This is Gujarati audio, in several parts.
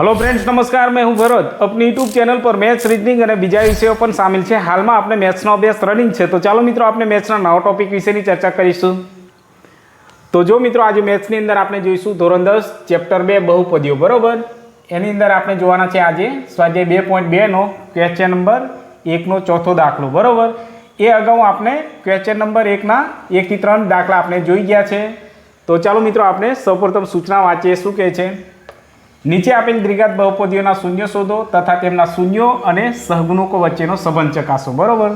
હલો ફ્રેન્ડ્સ નમસ્કાર. મેં હું ભરત. આપની યુટ્યુબ ચેનલ પર મેથ્સ, રીઝનિંગ અને બીજા વિષયો પણ સામેલ છે. હાલમાં આપણે મેથ્સનો અભ્યાસ રનિંગ છે. તો ચાલો મિત્રો, આપણે મેથ્સના નવા ટોપિક વિશેની ચર્ચા કરીશું. તો જો મિત્રો, આજે મેથ્સની અંદર આપણે જોઈશું ધોરણ દસ ચેપ્ટર બે, બહુપદીઓ. બરાબર? એની અંદર આપણે જોવાના છે આજે સ્વાધ્યાય બે પોઈન્ટ બેનો ક્વેશ્ચન નંબર એકનો ચોથો દાખલો. બરાબર? એ અગાઉ આપણે ક્વેશ્ચન નંબર એકના એકથી ત્રણ દાખલા આપણે જોઈ ગયા છે. તો ચાલો મિત્રો, આપણે સૌપ્રથમ સૂચના વાંચીએ. શું કહે છે? નીચે આપેલ દ્વિઘાત બહુપદીઓના શૂન્ય શોધો તથા તેમના શૂન્યો અને સહગુણકો વચ્ચેનો સંબંધ ચકાસો, બરાબર?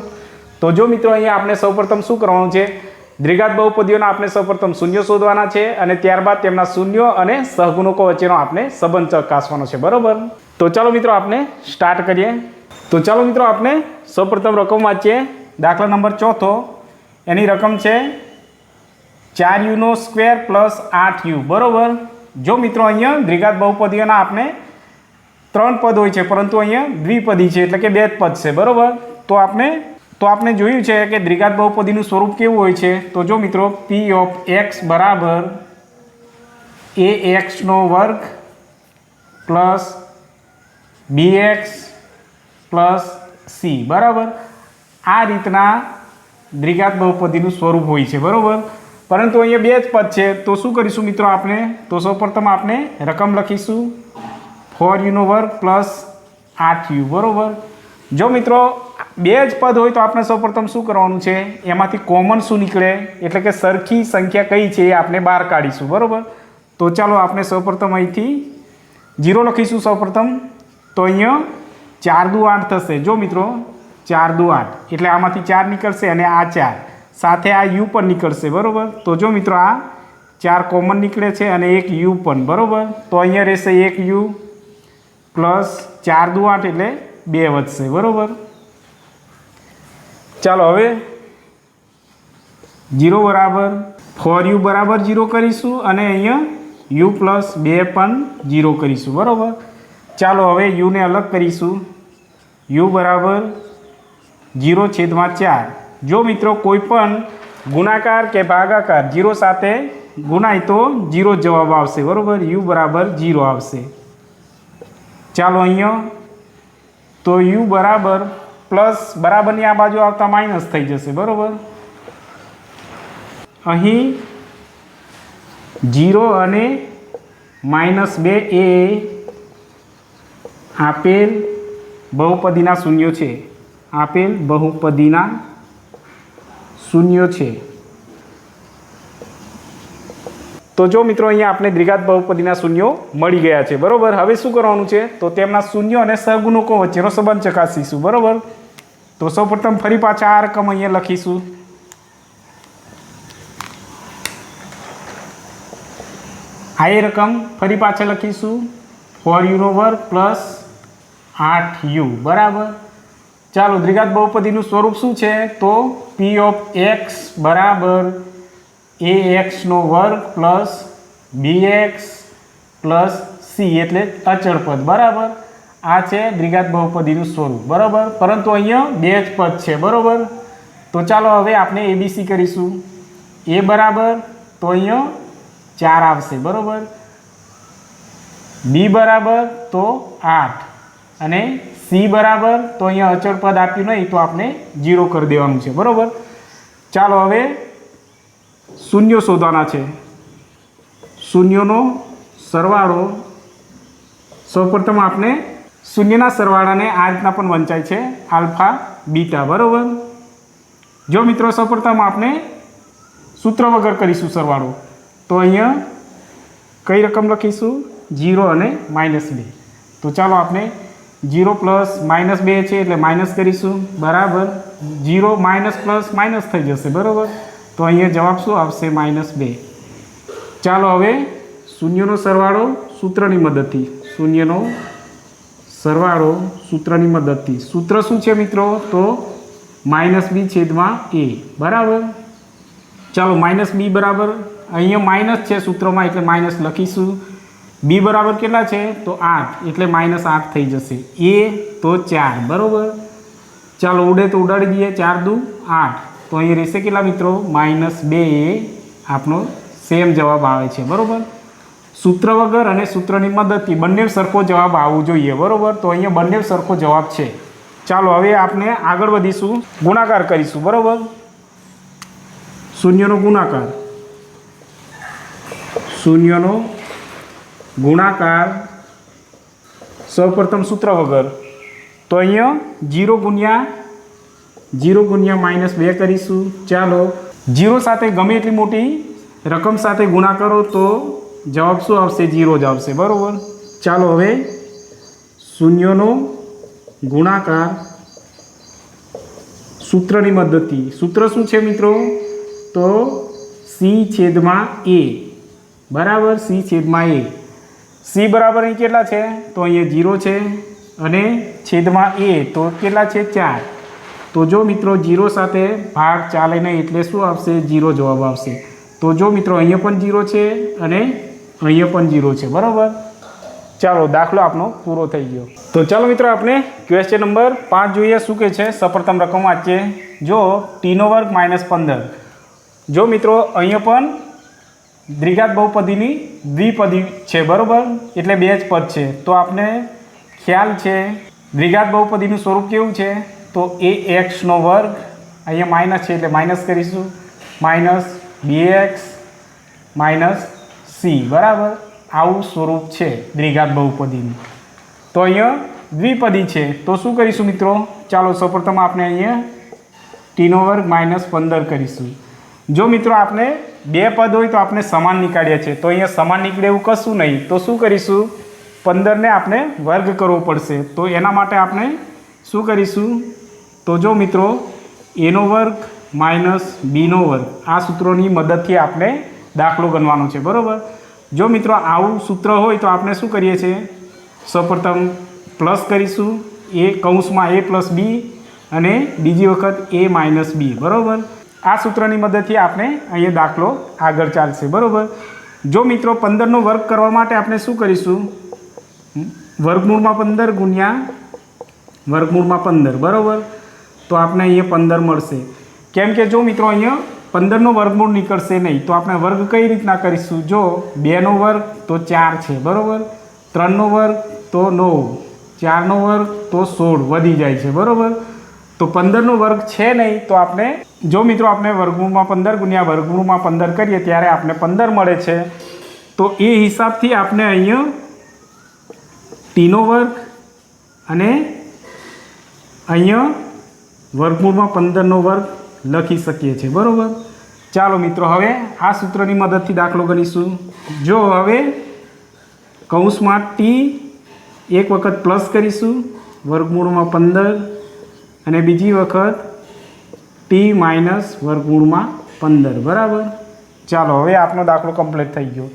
તો જો મિત્રો અહીંયા આપણે સૌપ્રથમ શું કરવાનું છે? દ્વિઘાત બહુપદીઓના આપણે સૌપ્રથમ શૂન્ય શોધવાના છે અને ત્યારબાદ તેમના શૂન્યો અને સહગુણકો વચ્ચેનો આપણે સંબંધ ચકાસવાનો છે, બરાબર? તો ચાલો મિત્રો આપણે સ્ટાર્ટ કરીએ. તો ચાલો મિત્રો આપણે સૌપ્રથમ રકમ વાંચીએ. દાખલા નંબર ચોથો. એની રકમ છે ચાર યુનો સ્ક્વેર પ્લસ આઠ યુ, બરોબર? જો મિત્રો અહીંયા દ્વિઘાત બહુપદીઓના આપણે ત્રણ પદ હોય છે, પરંતુ અહીંયા દ્વિપદી છે, એટલે કે બે જ પદ છે, બરાબર? તો આપણે તો આપણે જોયું છે કે દ્વિઘાત બહુપદીનું સ્વરૂપ કેવું હોય છે? તો જો મિત્રો પી ઓફ એક્સ બરાબર એ એક્સનો વર્ગ plus B X plus C બરાબર? આ રીતના દ્વિઘાત બહુપદીનું સ્વરૂપ હોય છે, બરાબર? પરંતુ અહીંયા બે જ પદ છે. તો શું કરીશું મિત્રો આપણે? તો સૌપ્રથમ આપણે રકમ લખીશું. ફોર યુનો વર્ગ પ્લસ આઠ યુ બરાબર? જો મિત્રો, બે જ પદ હોય તો આપણે સૌપ્રથમ શું કરવાનું છે? એમાંથી કોમન શું નીકળે? એટલે કે સરખી સંખ્યા કઈ છે એ આપણે બહાર કાઢીશું, બરાબર? તો ચાલો આપણે સૌપ્રથમ અહીંથી જીરો લખીશું સૌપ્રથમ તો અહીંયા ચાર દુ આઠ થશે. જો મિત્રો, ચાર દુ આઠ. એટલે આમાંથી ચાર નીકળશે અને આ ચાર. સાથે આ યુ પણ નીકળશે, બરાબર? તો જો મિત્રો આ ચાર કોમન નીકળે છે અને એક યુ પણ, બરાબર? તો અહીંયા રહેશે એક યુ પ્લસ ચાર દુ આઠ એટલે બે વધશે, બરાબર? ચાલો હવે જીરો બરાબર ફોર યુ બરાબર જીરો કરીશું અને અહીંયા યુ પ્લસ બે પણ જીરો કરીશું, બરાબર? ચાલો હવે યુને અલગ કરીશું. યુ બરાબર જીરો છેદમાં ચાર. જો મિત્રો કોઈ પણ ગુણાકાર કે ભાગાકાર જીરો સાથે ગુણાય તો જીરો જવાબ આવશે, બરાબર? યુ બરાબર જીરો આવશે. ચાલો અહીંયા, તો યુ બરાબર પ્લસ બરાબરની આ બાજુ આવતા માઇનસ થઈ જશે, બરાબર? અહીં જીરો અને માઇનસ બે એ આપેલ બહુપદીના શૂન્યો છે. આપેલ બહુપદીના શૂન્યો છે. તો જો મિત્રો અહીંયા આપણે દ્વિઘાત બહુપદીના શૂન્યો મળી ગયા છે, બરોબર? હવે શું કરવાનું છે? તો તેમના શૂન્યો અને સહગુણકો વચ્ચેનો સંબંધ ચકાસીશું, બરોબર? તો સૌપ્રથમ ફરી પાછા આ રકમ અહીંયા લખીશું. આ એ રકમ ફરી પાછા લખીશું. ફોર યુનો વર્ગ પ્લસ આઠ યુ, બરાબર? ચાલો દ્વિઘાત બહુપદીનું સ્વરૂપ શું છે? તો પી ઓફ એક્સ બરાબર એ એક્સનો વર્ગ plus B X plus C એટલે અચળ પદ. બરાબર? આ છે દ્વિઘાત બહુપદીનું સ્વરૂપ. બરાબર? પરંતુ અહીંયા બે જ પદ છે. બરાબર? તો ચાલો હવે આપણે એબીસી કરીશું. એ બરાબર? તો અહીંયા ચાર આવશે. બરાબર? બી બરાબર? તો આઠ. અને સી બરાબર, તો અહીંયા અચળ પદ આપ્યું નહીં, તો આપણે જીરો કરી દેવાનું છે, બરાબર? ચાલો હવે શૂન્ય શોધવાના છે. શૂન્યનો સરવાળો, સૌપ્રથમ આપણે શૂન્યના સરવાળાને આ રીતના પણ વંચાય છે, આલ્ફા, બીટા, બરાબર? જો મિત્રો, સૌપ્રથમ આપણે સૂત્ર વગર કરીશું સરવાળો. તો અહીંયા કઈ રકમ લખીશું? જીરો અને માઇનસ બે. તો ચાલો આપણે જીરો પ્લસ માઇનસ બે છે એટલે માઇનસ કરીશું. બરાબર? જીરો માઇનસ પ્લસ માઇનસ થઈ જશે, બરાબર? તો અહીંયા જવાબ શું આવશે? માઇનસ બે. ચાલો હવે શૂન્યનો સરવાળો સૂત્રની મદદથી. શૂન્યનો સરવાળો સૂત્રની મદદથી. સૂત્ર શું છે મિત્રો? તો માઇનસ બી છેદમાં એ. બરાબર? ચાલો માઇનસ બી બરાબર. અહીંયા માઇનસ છે સૂત્રમાં એટલે માઇનસ લખીશું. બી બરાબર કેટલા છે? તો આઠ. એટલે માઇનસ આઠ થઈ જશે. એ તો ચાર. બરાબર? ચાલો ઉડે તો ઉડાડી દઈએ. ચાર દુ આઠ. તો અહીં રહેશે કેટલા મિત્રો? માઇનસ બે. એ આપણો સેમ જવાબ આવે છે. બરાબર? સૂત્ર વગર અને સૂત્રની મદદથી બંને સરખો જવાબ આવવો જોઈએ. બરાબર? તો અહીંયા બંને સરખો જવાબ છે. ચાલો હવે આપણે આગળ વધીશું. ગુણાકાર કરીશું. બરાબર? શૂન્યનો ગુણાકાર. શૂન્યનો ગુણાકાર સૌપ્રથમ સૂત્ર વગર. તો અહીંયા જીરો ગુણ્યા જીરો ગુણ્યા માઇનસ બે કરીશું. ચાલો, જીરો સાથે ગમે એટલી મોટી રકમ સાથે ગુણા કરો તો જવાબ શું આવશે? જીરો જ આવશે. બરાબર? ચાલો હવે શૂન્યનો ગુણાકાર સૂત્રની મદદથી. સૂત્ર શું છે મિત્રો? તો સી છેદમાં એ. બરાબર? સી છેદમાં એ. સી બરાબર અહીં કેટલા છે? તો અહીંયા જીરો છે અને છેદમાં એ તો કેટલા છે? ચાર. તો જો મિત્રો જીરો સાથે ભાગ ચાલે નહીં એટલે શું આવશે? જીરો જવાબ આવશે. તો જો મિત્રો અહીંયા પણ જીરો છે અને અહીંયા પણ જીરો છે. બરાબર? ચાલો, દાખલો આપનો પૂરો થઈ ગયો. તો ચાલો મિત્રો આપણે ક્વેશ્ચન નંબર પાંચ જોઈએ, શું કે છે? સપ્રથમ રકમ વાંચીએ. જો ટીનો વર્ગ માઇનસ પંદર. જો મિત્રો અહીંયા પણ દ્વિઘાત બહુપદીની દ્વિપદી છે, બરાબર? એટલે બે જ પદ છે. તો આપણે ખ્યાલ છે, દ્વિઘાત બહુપદીનું સ્વરૂપ કેવું છે? તો એ એક્સનો વર્ગ, અહીંયા માઇનસ છે એટલે માઇનસ કરીશું. Minus B X, minus C, બરાબર? આવું સ્વરૂપ છે દ્વિઘાત બહુપદીનું. તો અહીંયા દ્વિપદી છે. તો શું કરીશું મિત્રો? ચાલો સૌપ્રથમ આપણે અહીંયા ટીનો વર્ગ માઇનસ પંદર કરીશું. જો મિત્રો આપણે બે પદ હોય તો આપણે સમાન નીકાળીએ છીએ. તો અહીંયા સમાન નીકળે એવું કશું નહીં. તો શું કરીશું? પંદરને આપણે વર્ગ કરવો પડશે. તો એના માટે આપણે શું કરીશું? તો જો મિત્રો એનો વર્ગ માઇનસ બીનો વર્ગ. આ સૂત્રોની મદદથી આપણે દાખલો ગણવાનો છે. બરાબર? જો મિત્રો આવું સૂત્ર હોય તો આપણે શું કરીએ છીએ? સૌપ્રથમ પ્લસ કરીશું. એ કૌંસમાં એ પ્લસ બી અને બીજી વખત એ માઇનસ બી બરાબર? આ સૂત્રની મદદથી આપણે અહીંયા દાખલો આગળ ચાલશે, બરાબર? જો મિત્રો પંદરનો વર્ગ કરવા માટે આપણે શું કરીશું? વર્ગમૂળમાં પંદર ગુણ્યા વર્ગમૂળમાં પંદર, બરાબર? તો આપણે અહીંયા પંદર મળશે. કેમ કે જો મિત્રો અહીંયા પંદરનો વર્ગમૂળ નીકળશે નહીં, તો આપણે વર્ગ કઈ રીતના કરીશું? જો બેનો વર્ગ તો ચાર છે, બરાબર? ત્રણનો વર્ગ તો નવ, ચારનો વર્ગ તો સોળ વધી જાય છે, બરાબર? તો પંદરનો વર્ગ છે નહીં, તો આપણે જો મિત્રો આપણે વર્ગમૂળમાં પંદર ગુણ્યા વર્ગમૂળમાં પંદર કરીએ, ત્યારે આપણે પંદર મળે છે. તો એ હિસાબથી આપણે અહીંયા ટીનો વર્ગ અને અહીંયા વર્ગમૂળમાં પંદરનો વર્ગ લખી શકીએ છીએ. બરાબર? ચાલો મિત્રો, હવે આ સૂત્રની મદદથી દાખલો ગણીશું જો હવે કૌંસમાં ટી એક વખત પ્લસ કરીશું, વર્ગમૂળમાં પંદર અને બીજી વખત ટી માઇનસ વર્ગમૂળમાં પંદર, બરાબર? ચાલો, હવે આપનો દાખલો કમ્પ્લીટ થઈ ગયો.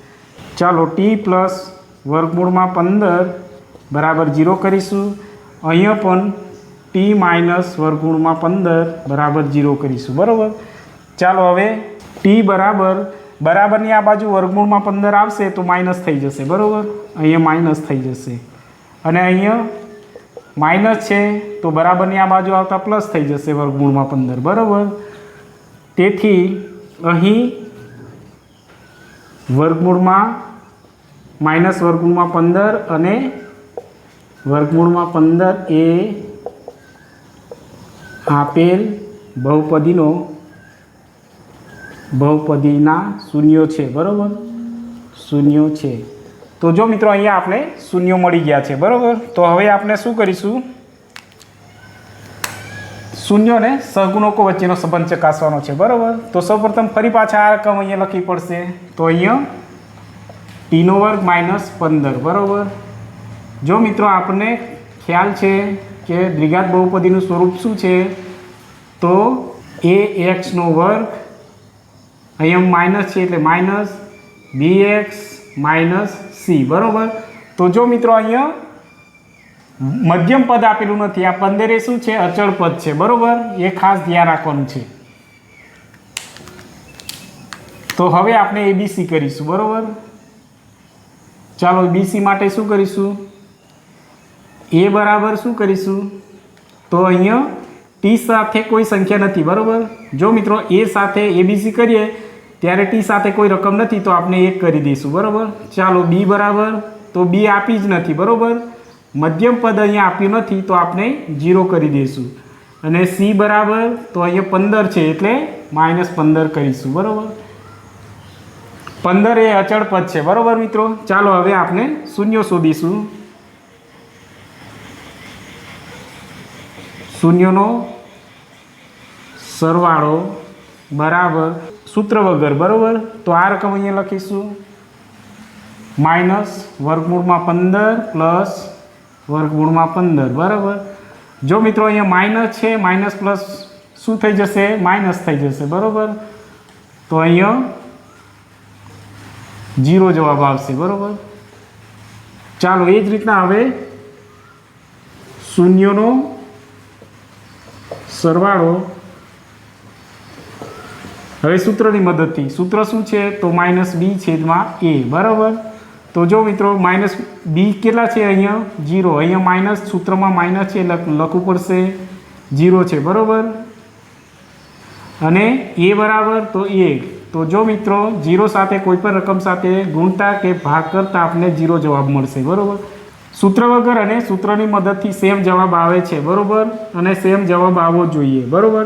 ચાલો ટી પ્લસ વર્ગમૂળમાં પંદર, બરાબર જીરો કરીશું. અહીંયા પણ ટી માઇનસ વર્ગમૂળમાં પંદર, બરાબર જીરો કરીશું, બરાબર? ચાલો, હવે ટી બરાબર, બરાબરની આ બાજુ વર્ગમૂળમાં પંદર આવશે તો માઇનસ થઈ જશે, બરાબર? અહીંયા માઇનસ થઈ જશે. અને અહીંયા માઇનસ છે, તો બરાબરની આ બાજુ આવતા પ્લસ થઈ જશે વર્ગમૂળમાં પંદર, બરાબર? તેથી અહીં વર્ગમૂળમાં માઇનસ વર્ગમૂળમાં પંદર અને વર્ગમૂળમાં પંદર એ આપેલ બહુપદીનો બહુપદીના શૂન્યો છે, બરાબર? શૂન્યો છે. તો જો મિત્રો અહીંયા આપણે શૂન્યો મળી ગયા છે, બરાબર? તો હવે આપણે શું કરીશું? શૂન્યો અને સહગુણકો વચ્ચેનો સંબંધ ચકાસવાનો છે, બરાબર? તો સૌપ્રથમ ફરી પાછા આ રકમ અહીંયા લખવી પડશે. તો અહીંયા ટીનો વર્ગ માઇનસ પંદર, બરાબર? જો મિત્રો આપણને ખ્યાલ છે કે દ્વિઘાત બહુપદીનું સ્વરૂપ શું છે, તો એ એક્સનો વર્ગ અહીંયા માઇનસ છે એટલે minus B X minus C, બરાબર? તો જો મિત્રો અહીંયા મધ્યમ પદ આપેલું નથી. આ પંદરે શું છે? અચળ પદ છે, બરાબર? એ ખાસ ધ્યાન રાખવાનું છે. તો હવે આપણે એબીસી કરીશું, બરાબર? ચાલો બીસી માટે શું કરીશું? એ બરાબર શું કરીશું? તો અહીંયા ટી સાથે કોઈ સંખ્યા નથી, બરાબર? જો મિત્રો એ સાથે એબીસી કરીએ ત્યારે ટી સાથે કોઈ રકમ નથી, તો આપણે એક કરી દઈશું, બરાબર? ચાલો બી બરાબર, તો બી આપી જ નથી, બરાબર? મધ્યમ પદ અહીંયા આપ્યું નથી, તો આપણે જીરો કરી દઈશું. અને સી બરાબર, તો અહીંયા પંદર છે, એટલે માઇનસ પંદર કરીશું, બરાબર? પંદર એ અચળ પદ છે, બરાબર મિત્રો? ચાલો હવે આપણે શૂન્ય શોધીશું. શૂન્યનો સરવાળો બરાબર. સૂત્ર વગર, બરાબર? તો આ રકમ અહીંયા લખીશું. માઇનસ વર્ગમૂળમાં પંદર પ્લસ વર્ગમૂળમાં પંદર, બરાબર? જો મિત્રો અહીંયા માઇનસ છે, માઇનસ પ્લસ શું થઈ જશે? માઇનસ થઈ જશે, બરાબર? તો અહીંયા જીરો જવાબ આવશે, બરાબર? ચાલો, એ જ રીતના હવે શૂન્યનો સરવાળો હવે સૂત્રની મદદથી. સૂત્ર શું છે? તો માઇનસ બી છેદમાં એ. બરાબર? તો જો મિત્રો, માઇનસ બી કેટલા છે અહીંયા? જીરો અહીંયા માઇનસ સૂત્રમાં માઇનસ છે લખવું પડશે. જીરો છે. બરાબર? અને એ બરાબર તો એ. તો જો મિત્રો જીરો સાથે કોઈ પણ રકમ સાથે ગુણતા કે ભાગ કરતાં આપને જીરો જવાબ મળશે. બરાબર? સૂત્ર વગર અને સૂત્રની મદદથી સેમ જવાબ આવે છે. બરાબર? અને સેમ જવાબ આવવો જોઈએ. બરાબર?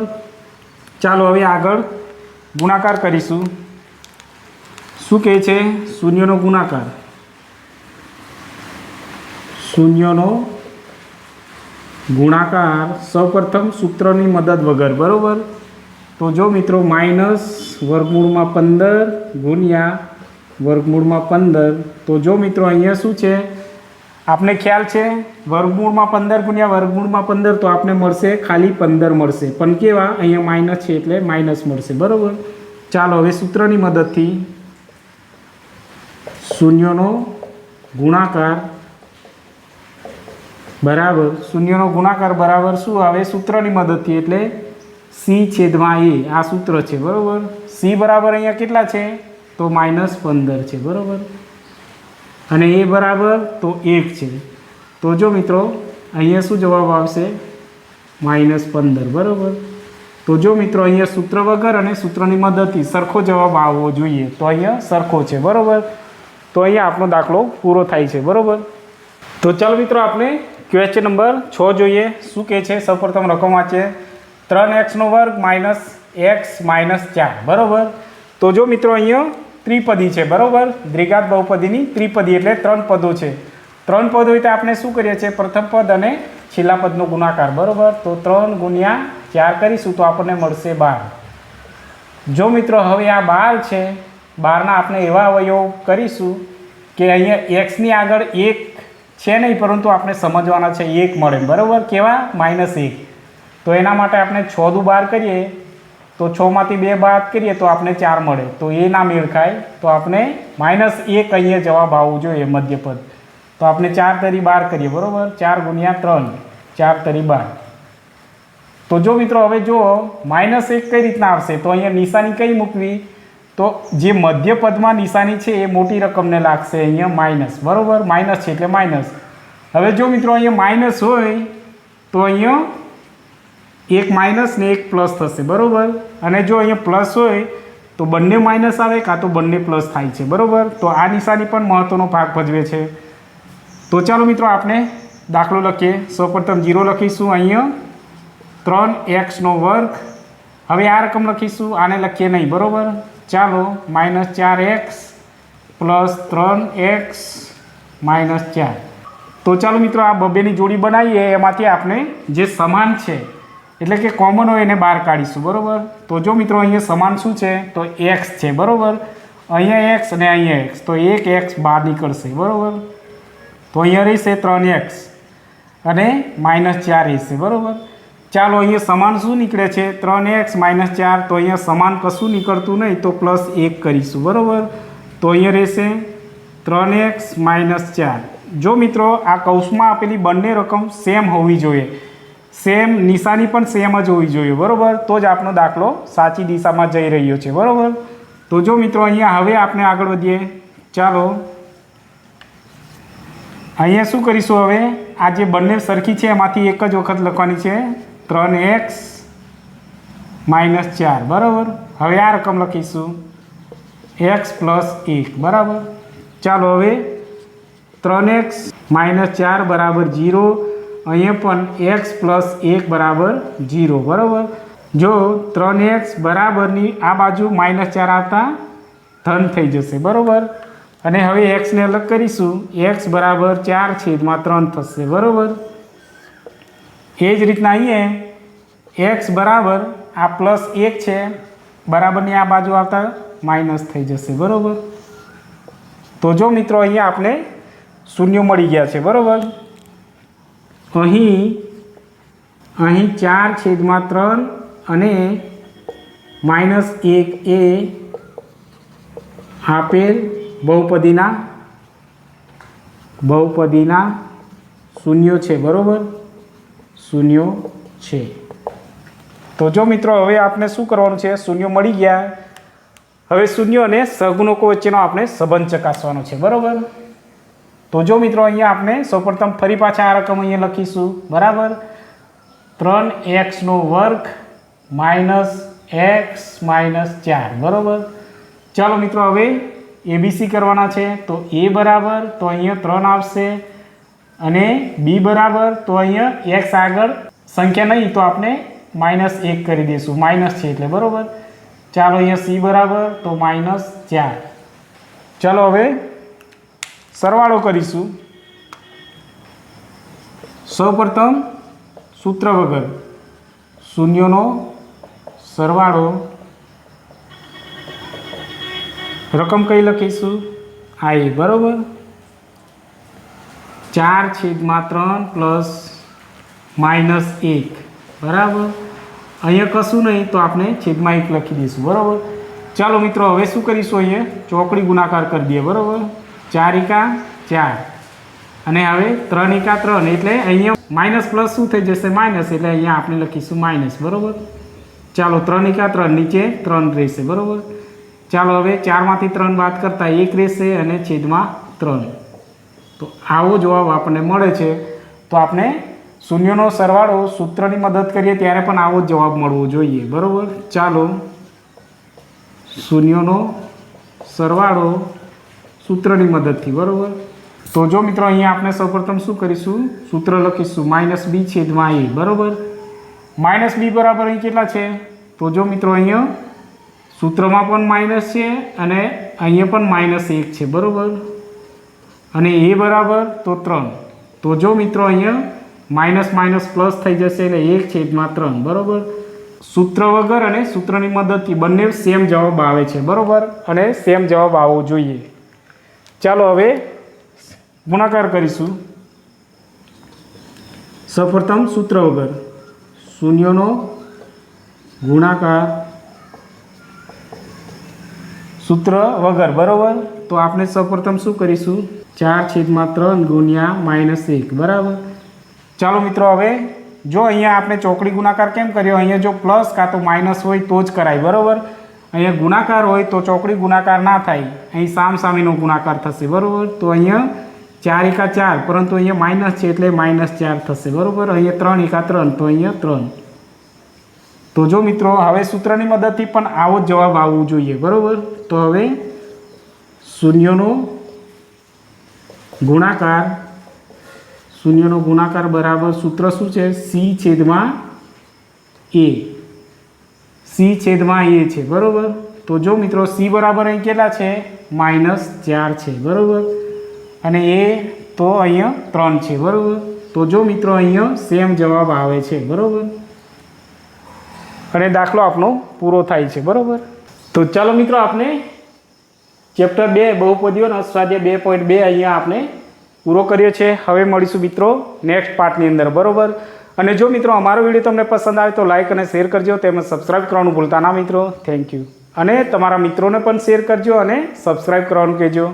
ચાલો, હવે આગળ ગુણાકાર કરીશું. શું કહે છે? શૂન્યનો ગુણાકાર. શૂન્યનો ગુણાકાર સૌપ્રથમ સૂત્રની મદદ વગર, બરાબર? તો જો મિત્રો, માઇનસ વર્ગમૂળમાં પંદર ગુણ્યા વર્ગમૂળમાં પંદર, તો જો મિત્રો, અહીંયા શું છે? આપને ખ્યાલ છે? વર્ગમૂળમાં પંદર ગુણ્યા વર્ગમૂળમાં પંદર તો આપને મળશે, ખાલી પંદર મળશે. પણ કેવા? અહીંયા માઇનસ છે એટલે માઇનસ મળશે. બરાબર? ચાલો, હવે સૂત્રની મદદથી શૂન્યનો ગુણાકાર બરાબર. શૂન્યનો ગુણાકાર બરાબર શું આવે? સૂત્રની મદદથી. એટલે સી છેદમાં એ. આ સૂત્ર છે. બરાબર? સી બરાબર અહીંયા કેટલા છે? તો માઇનસ પંદર છે. બરાબર? અને એ બરાબર તો એક છે. તો જો મિત્રો, અહીંયા શું જવાબ આવશે? માઇનસ પંદર, બરાબર. તો જો મિત્રો, અહીંયા સૂત્ર વગર અને સૂત્રની મદદથી સરખો જવાબ આવવો જોઈએ. તો અહીંયા સરખો છે, બરાબર. તો અહીંયા આપણો દાખલો પૂરો થાય છે, બરાબર. તો ચાલો મિત્રો, આપણે ક્વેશ્ચન નંબર છ જોઈએ. શું કહે છે? સૌપ્રથમ રકમ વાંચે ત્રણ એક્સનો વર્ગ માઇનસ એક્સ માઇનસ ચાર, બરાબર. તો જો મિત્રો, અહીંયા ત્રિપદી છે, બરાબર? દ્વિઘાત બહુપદીની ત્રિપદી એટલે ત્રણ પદો છે. ત્રણ પદ હોય તો આપણે શું કરીએ છીએ? પ્રથમ પદ અને છેલ્લા પદનો ગુણાકાર, બરાબર? તો ત્રણ ગુણ્યા ચાર કરીશું તો આપણને મળશે બાર. જો મિત્રો, હવે આ બાર છે, બારના આપણે એવા અવયવ કરીશું કે અહીંયા એક્સની આગળ એક છે નહીં, પરંતુ આપણે સમજવાના છે, એક મળે. બરાબર? કેવા? માઇનસ એક. તો એના માટે આપણે છ દુ બાર કરીએ. તો છમાંથી બે બાદ કરીએ તો આપણે ચાર મળે. તો એ ના મેળ ખાય. તો આપણે માઇનસ એક અહીંયા જવાબ આવવું જોઈએ મધ્યપદ. તો આપણે ચાર તરી બાર કરીએ, બરાબર? ચાર ગુણ્યા ત્રણ. ચાર તરી બાર. તો જો મિત્રો, હવે જો માઇનસ એક કઈ રીતના આવશે? તો અહીંયા નિશાની કઈ મૂકવી? તો જે મધ્યપદમાં નિશાની છે, એ મોટી રકમને લાગશે અહીંયા માઇનસ. બરાબર? માઇનસ છે એટલે માઇનસ. હવે જો મિત્રો, અહીંયા માઇનસ હોય, તો અહીંયા એક માઇનસ ને એક પ્લસ થશે, બરાબર? અને જો અહીંયા પ્લસ હોય, તો બંને માઇનસ આવે કાં તો બંને પ્લસ થાય છે, બરાબર? તો આ નિશાની પણ મહત્ત્વનો ભાગ ભજવે છે. તો ચાલો મિત્રો, આપણે દાખલો લખીએ. સૌપ્રથમ જીરો લખીશું અહીંયા. ત્રણ એક્સનો વર્ગ. હવે આ રકમ લખીશું, આને લખીએ નહીં, બરાબર? ચાલો, માઇનસ ચાર એક્સ પ્લસ ત્રણ એક્સ માઇનસ ચાર. તો ચાલો મિત્રો, આ બબેની જોડી બનાવીએ. એમાંથી આપણે જે સમાન છે એટલે કે કોમન હોય એને બહાર કાઢીશું, બરાબર? તો જો મિત્રો અહીંયા સમાન શું છે? તો એક્સ છે, બરાબર? અહીંયા એક્સ અને અહીંયા એક્સ તો એક એક્સ બહાર નીકળશે, બરાબર? તો અહીંયા રહેશે ત્રણ એક્સ અને માઇનસ ચાર રહેશે, બરાબર? ચાલો અહીંયા સમાન શું નીકળે છે? ત્રણ એક્સ માઇનસ ચાર, તો અહીંયા સમાન કશું નીકળતું નહીં, તો પ્લસ એક કરીશું, બરાબર? તો અહીંયા રહેશે ત્રણ એક્સ માઇનસ ચાર. જો મિત્રો આ કૌંસમાં આપેલી બંને રકમ સેમ હોવી જોઈએ. સેમ નિશાની પણ સેમ જ હોવી જોઈએ, બરાબર? તો જ આપણો દાખલો સાચી દિશામાં જઈ રહ્યો છે, બરાબર? તો જો મિત્રો, અહીંયા હવે આપણે આગળ વધીએ. ચાલો. અહીંયા શું કરીશું હવે? આ જે બંને સરખી છે, એમાંથી એક જ વખત લખવાની છે. ત્રણ એક્સ માઇનસ ચાર, બરાબર? હવે આ રકમ લખીશું. એક્સ પ્લસ એક, બરાબર? ચાલો હવે ત્રણ એક્સ માઇનસ ચાર બરાબર જીરો અહીંયા પણ એક્સ પ્લસ એક બરાબર જીરો બરાબર? જો ત્રણ એક્સ બરાબરની આ બાજુ માઇનસ ચાર આવતા ધન થઈ જશે, બરાબર? અને હવે એક્સને અલગ કરીશું. એક્સ બરાબર ચાર છેદમાં ત્રણ થશે, બરાબર? એ જ રીતના અહીંયા એક્સ બરાબર આ પ્લસ એક છે, બરાબરની આ બાજુ આવતા માઇનસ થઈ જશે, બરાબર? તો જો મિત્રો અહીંયા આપણે શૂન્ય મળી ગયા છે, બરાબર? અહીં અહીં ચાર છેદમાં ત્રણ અને માઇનસ એક એ આપેલ બહુપદીના બહુપદીના શૂન્યો છે, બરાબર? શૂન્યો છે. તો જો મિત્રો, હવે આપણે શું કરવાનું છે? શૂન્યો મળી ગયા. હવે શૂન્યો અને સહગુણકો વચ્ચેનો આપણે સંબંધ ચકાસવાનો છે, બરાબર? તો જો મિત્રો અહીંયા આપણે સૌપ્રથમ ફરી પાછા આ રકમ અહીંયા લખીશું. બરાબર? ત્રણ એક્સનો વર્ગ માઇનસ એક્સ માઇનસ ચાર. બરાબર? ચાલો મિત્રો હવે એબીસી કરવાના છે. તો એ બરાબર, તો અહીંયા ત્રણ આવશે. અને બી બરાબર, તો અહીંયા એક્સ આગળ સંખ્યા નહીં, તો આપણે માઇનસ એક કરી દઈશું. માઇનસ છે એટલે, બરાબર? ચાલો અહીંયા સી બરાબર, તો માઇનસ ચાર. ચાલો હવે સરવાળો કરીશું. સૌપ્રથમ સૂત્ર વગર શૂન્યનો સરવાળો રકમ કઈ લખીશું? આઈ બરાબર? ચાર છેદમાં ત્રણ પ્લસ માઇનસ એક, બરાબર? અહીંયા કશું નહીં, તો આપણે છેદમાં એક લખી દઈશું, બરાબર? ચાલો મિત્રો, હવે શું કરીશું અહીંયા? ચોકડી ગુણાકાર કરી દઈએ, બરાબર? ચાર એકા ચાર. અને હવે ત્રણ એકા ત્રણ, એટલે અહીંયા માઇનસ પ્લસ શું થઈ જશે? માઇનસ એટલે અહીંયા આપણે લખીશું માઇનસ બરાબર? ચાલો ત્રણ એકા ત્રણ, નીચે ત્રણ રહેશે, બરાબર? ચાલો, હવે ચારમાંથી ત્રણ બાદ કરતાં એક રહેશે અને છેદમાં ત્રણ. તો આવો જવાબ આપણને મળે છે. તો આપણે શૂન્યનો સરવાળો સૂત્રની મદદ કરીએ ત્યારે પણ આવો જ જવાબ મળવો જોઈએ, બરાબર? ચાલો, શૂન્યનો સરવાળો સૂત્રની મદદથી, બરાબર? તો જો મિત્રો, અહીંયા આપણે સૌપ્રથમ શું કરીશું? સૂત્ર લખીશું, માઇનસ બી છેદમાં એ, બરાબર? માઇનસ બી બરાબર અહીં કેટલા છે? તો જો મિત્રો, અહીંયા સૂત્રમાં પણ માઇનસ છે અને અહીંયા પણ માઇનસ એક છે, બરાબર? અને એ બરાબર તો ત્રણ. તો જો મિત્રો, અહીંયા માઇનસ માઇનસ પ્લસ થઈ જશે એટલે એક છેદમાં ત્રણ, બરાબર? સૂત્ર વગર અને સૂત્રની મદદથી બંને સેમ જવાબ આવે છે, બરાબર? અને સેમ જવાબ આવવો જોઈએ. ચાલો હવે ગુણાકાર કરીશું. સૌપ્રથમ સૂત્ર વગર શૂન્યનો ગુણાકાર સૂત્ર વગર, બરાબર? તો આપણે સૌપ્રથમ શું કરીશું? ચાર છેદમાં ત્રણ ગુણ્યા માઇનસ એક, બરાબર? ચાલો મિત્રો, હવે જો અહીંયા આપણે ચોકડી ગુણાકાર કેમ કર્યો? અહીંયા જો પ્લસ કાં તો માઇનસ હોય તો જ કરાય, બરાબર? અહીંયા ગુણાકાર હોય તો ચોકડી ગુણાકાર ના થાય. અહીં સામસામીનો ગુણાકાર થશે, બરાબર? તો અહીંયા ચાર એકા ચાર, પરંતુ અહીંયા માઇનસ છે એટલે માઇનસ ચાર થશે, બરાબર? અહીંયા ત્રણ એકા ત્રણ, તો અહીંયા ત્રણ. તો જો મિત્રો, હવે સૂત્રની મદદથી પણ આવો જ જવાબ આવવો જોઈએ, બરાબર? તો હવે શૂન્યનો ગુણાકાર શૂન્યનો ગુણાકાર બરાબર સૂત્ર શું છે? સી છેદમાં એ. સી છેદમાં એ છે, બરાબર? તો જો મિત્રો, સી બરાબર અહીં કેટલા છે? માઇનસ ચાર છે, બરાબર? અને એ તો અહીંયા ત્રણ છે, બરાબર? તો જો મિત્રો, અહીંયા સેમ જવાબ આવે છે, બરાબર? અને દાખલો આપણો પૂરો થાય છે, બરાબર? તો ચાલો મિત્રો, આપણે ચેપ્ટર બે બહુપદીઓનો સ્વાધ્યાય બે પોઈન્ટ બે અહીંયા આપણે પૂરો કર્યો છે. હવે મળીશું મિત્રો નેક્સ્ટ પાર્ટની અંદર, બરાબર? અને જો મિત્રો અમારો વીડિયો તમને પસંદ આવે તો લાઇક અને શેર કરજો, તેમજ સબસ્ક્રાઇબ કરવાનું ભૂલતા ના મિત્રો. થેન્ક યુ અને તમારા મિત્રોને પણ શેર કરજો અને સબસ્ક્રાઇબ કરવાનું કહેજો.